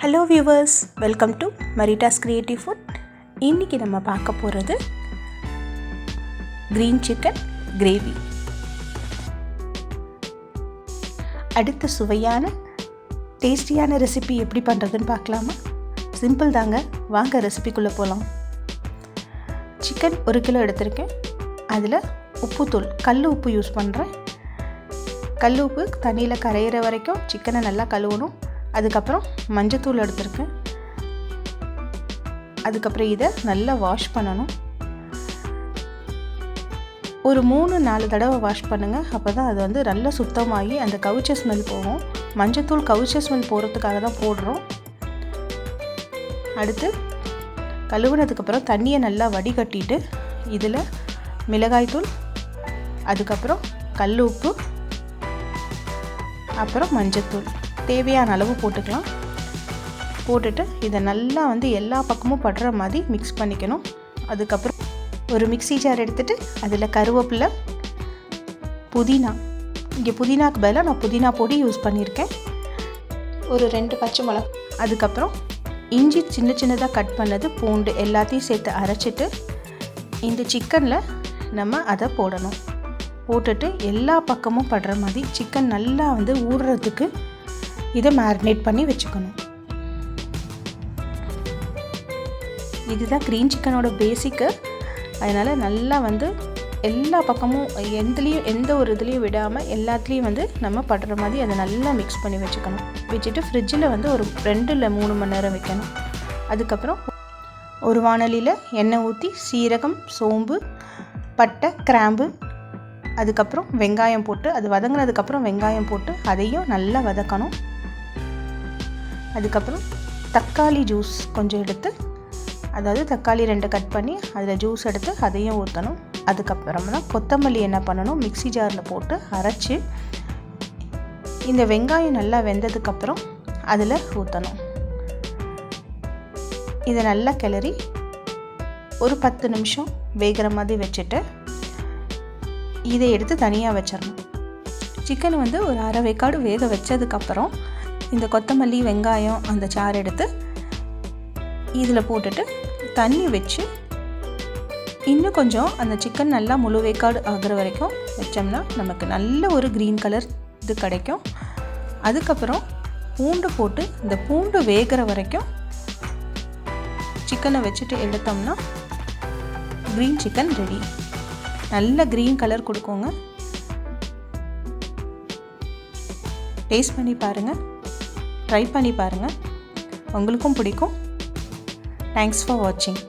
Hello viewers welcome to Maritta's creative food இன்றைக்கி நம்ம பார்க்க போகிறது க்ரீன் சிக்கன் கிரேவி அடுத்த சுவையான டேஸ்டியான ரெசிபி எப்படி பண்ணுறதுன்னு பார்க்கலாமா? சிம்பிள் தாங்க. வாங்க ரெசிபிக்குள்ளே போகலாம் சிக்கன் ஒரு கிலோ எடுத்திருக்கேன். அதில் உப்புத்தூள் கல் உப்பு யூஸ் பண்ணுறேன் கல் உப்பு தண்ணியில் கரையிற வரைக்கும் சிக்கனை நல்லா கழுவணும். அதுக்கப்புறம் மஞ்சத்தூள் எடுத்துருக்கேன் அதுக்கப்புறம் இதை நல்லா வாஷ் பண்ணணும். ஒரு மூணு நாலு தடவை வாஷ் பண்ணுங்கள் அப்போ தான் அது வந்து நல்லா சுத்தமாகி அந்த கவுச்ச ஸ்மெல் போகும். மஞ்சத்தூள் கவுச்ச ஸ்மெல் போகிறதுக்காக தான் போடுறோம். அடுத்து கழுவுனதுக்கப்புறம் தண்ணியை நல்லா வடிகட்டிட்டு இதில் மிளகாய்த்தூள் அதுக்கப்புறம் கல் உப்பு அப்புறம் மஞ்சத்தூள். தேவையான அளவு போட்டுக்கலாம். போட்டுட்டு இதை நல்லா வந்து எல்லா பக்கமும் படுற மாதிரி மிக்ஸ் பண்ணிக்கணும். அதுக்கப்புறம் ஒரு மிக்ஸி ஜார் எடுத்துகிட்டு அதில் கருவேப்பிலை புதினா. இங்கே புதினாக்கு பதிலாக நான் புதினா பொடி யூஸ் பண்ணியிருக்கேன் ஒரு ரெண்டு பச்சை மிளகா. அதுக்கப்புறம் இஞ்சி சின்ன சின்னதாக கட் பண்ணது பூண்டு எல்லாத்தையும் சேர்த்து அரைச்சிட்டு இந்த சிக்கனில் நம்ம அதை போடணும். போட்டுட்டு எல்லா பக்கமும் படுற மாதிரி சிக்கன் நல்லா வந்து ஊறுறதுக்கு இதை மேரினேட் பண்ணி வச்சுக்கணும். இதுதான் க்ரீன் சிக்கனோட பேசிக்கு அதனால் நல்லா வந்து எல்லா பக்கமும் எந்தலேயும் எந்த ஒரு இதுலேயும் விடாமல் எல்லாத்துலேயும் வந்து நம்ம படுற மாதிரி அதை நல்லா மிக்ஸ் பண்ணி வச்சுக்கணும். வச்சுட்டு ஃப்ரிட்ஜில் வந்து ஒரு ரெண்டு இல்லை மூணு மணி நேரம் வைக்கணும். அதுக்கப்புறம் ஒரு வானலியில் எண்ணெய் ஊற்றி சீரகம் சோம்பு பட்டை கிராம்பு அதுக்கப்புறம் வெங்காயம் போட்டு அது வதங்கினதுக்கப்புறம் வெங்காயம் போட்டு அதையும் நல்லா வதக்கணும். அதுக்கப்புறம் தக்காளி ஜூஸ் கொஞ்சம் எடுத்து அதாவது தக்காளி ரெண்டு கட் பண்ணி அதில் ஜூஸ் எடுத்து அதையும் ஊற்றணும் அதுக்கப்புறம் தான் கொத்தமல்லி என்ன பண்ணணும்? மிக்சி ஜாரில் போட்டு அரைச்சி இந்த வெங்காயம் நல்லா வெந்ததுக்கப்புறம் அதில் ஊற்றணும் இதை நல்லா கிளறி ஒரு பத்து நிமிஷம் வேகிற மாதிரி வச்சுட்டு இதை எடுத்து தனியாக வச்சிடணும். சிக்கன் வந்து ஒரு அரை வேக்காடு வேக வச்சதுக்கப்புறம் இந்த கொத்தமல்லி வெங்காயம் அந்த சாறு எடுத்து இதில் போட்டுட்டு தண்ணி வச்சு இன்னும் கொஞ்சம் அந்த சிக்கன் நல்லா முழு வேக்காடு ஆகிற வரைக்கும் வச்சோம்னா நமக்கு நல்ல ஒரு க்ரீன் கலர் இது கிடைக்கும். அதுக்கப்புறம் பூண்டு போட்டு இந்த பூண்டு வேகிற வரைக்கும் சிக்கனை வச்சுட்டு எடுத்தோம்னா க்ரீன் சிக்கன் ரெடி நல்ல க்ரீன் கலர் கொடுக்குங்க. டேஸ்ட் பண்ணி பாருங்கள் ட்ரை பண்ணி பாருங்கள் உங்களுக்கும் பிடிக்கும். தேங்க்ஸ் ஃபார் வாட்சிங்